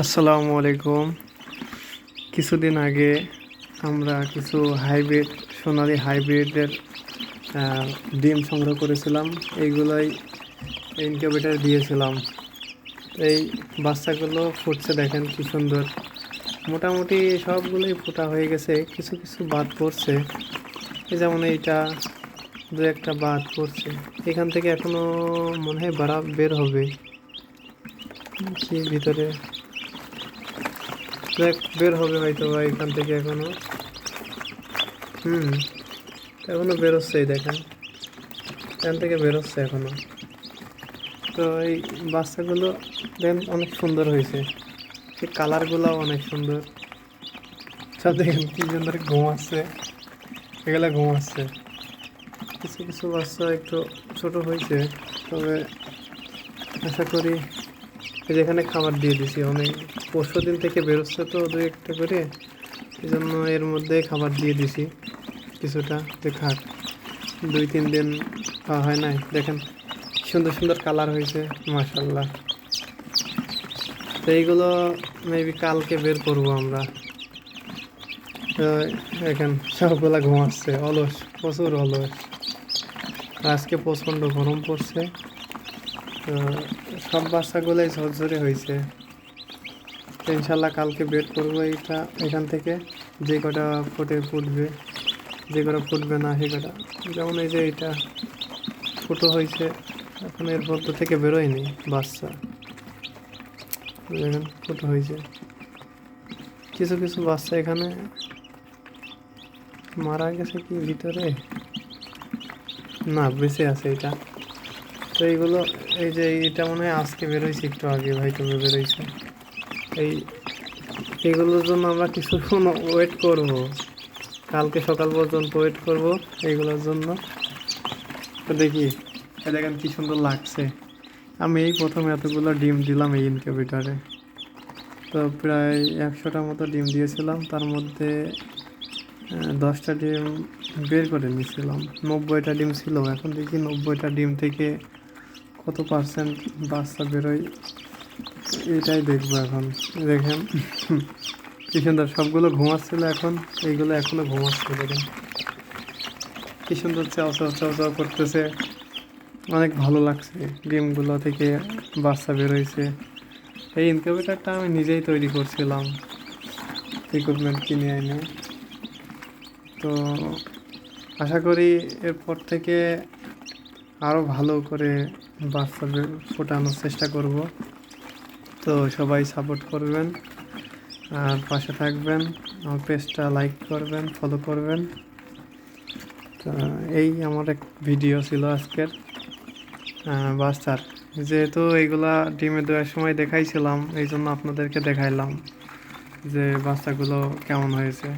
আসসালামু আলাইকুম। কিছুদিন আগে আমরা কিছু হাইব্রিড, সোনালি হাইব্রিডের ডিম সংগ্রহ করেছিলাম। এইগুলোই ইনকিউবেটার দিয়েছিলাম। এই বাচ্চাগুলো ফুটছে দেখেন কি সুন্দর। মোটামুটি সবগুলোই ফোটা হয়ে গেছে, কিছু কিছু বাদ পড়ছে। যেমন এইটা, দু একটা বাদ পড়ছে। এখান থেকে এখনও মনে হয় বাড়া বের হবে। কি ভিতরে? দেখ, বের হবে হয়তো বা এখান থেকে এখনও। হুম, এখনও বেরোচ্ছে এই দেখেন। এখান থেকে বেরোচ্ছে এখনও। তো এই বাচ্চাগুলো দেন অনেক সুন্দর হয়েছে। এই কালারগুলোও অনেক সুন্দর। সব দেখেন কি সুন্দর ঘুমাচ্ছে এগুলো ঘুমাচ্ছে কিছু কিছু বাচ্চা একটু ছোট হয়েছে, তবে আশা করি যেখানে খাবার দিয়ে দিছি অনেক পরশু দিন থেকে বেরোচ্ছে তো দু একটা করে এই জন্য এর মধ্যে খাবার দিয়ে দিছি কিছুটা, যে খাক। দুই তিন দিন খাওয়া হয় নাই, দেখেন সুন্দর সুন্দর কালার হয়েছে মাসাল্লাহ তো এইগুলো মেবি কালকে বের করব আমরা। তো এখন সবগুলা ঘুমাচ্ছে, অলস, প্রচুর অলস। আজকে প্রচণ্ড গরম পড়ছে। তো সব বাচ্চাগুলোই ঝরঝরে হয়েছে। তো ইনশাল্লাহ কালকে বের করব এইটা, এখান থেকে। যে কটা ফুটে ফুটবে, যে কটা ফুটবে না, সে কটা। যেমন এই যে এটা ফুটো হয়েছে, এখন এর মধ্য থেকে বেরোয়নি বাচ্চা। দেখেন, ফুটো হয়েছে। কিছু কিছু বাচ্চা এখানে মারা গেছে কি ভিতরে? না, বেঁচে আছে এটা। তো এইগুলো, এই যে এটা মনে হয় আজকে বেরোইছে একটু আগে, ভাই তবে বেরোইছে। এই এইগুলোর জন্য আমরা কিছুক্ষণ ওয়েট করব। কালকে সকাল পর্যন্ত ওয়েট করব এইগুলোর জন্য। তো দেখি দেখেন কি সুন্দর লাগছে। আমি এই প্রথম এতগুলো ডিম দিলাম এই ইনকিউবেটারে তো প্রায় একশোটার মতো ডিম দিয়েছিলাম, তার মধ্যে দশটা ডিম বের করে নিয়েছিলাম। নব্বইটা ডিম ছিল, এখন দেখি নব্বইটা ডিম থেকে কত পার্সেন্ট বাচ্চা বেরোয়, এটাই দেখব এখন। দেখেন কি সুন্দর সবগুলো ঘুমাচ্ছিল এখন, এইগুলো এখনও ঘুমাচ্ছে, দেখেন। কি সুন্দর চাও চাও চাও চাও করতেছে। অনেক ভালো লাগছে গেমগুলো থেকে বাচ্চা বেরোইছে। এই ইনকিউবেটারটা আমি নিজেই তৈরি করছিলাম ইকুইপমেন্ট কিনে এনে। তো আশা করি এরপর থেকে আরও ভালো করে বাচ্চা বে- ফোটানোর চেষ্টা করব। তো সবাই সাপোর্ট করবেন, আর পাশে থাকবেন, আমার পেজটা লাইক করবেন ফলো করবেন। তো এই আমার এক ভিডিও ছিল আজকের বাচ্চার। যেহেতু এইগুলা ডিমে দেওয়ার সময় দেখাইছিলাম এই জন্য আপনাদেরকে দেখাইলাম যে বাচ্চাগুলো কেমন হয়েছে।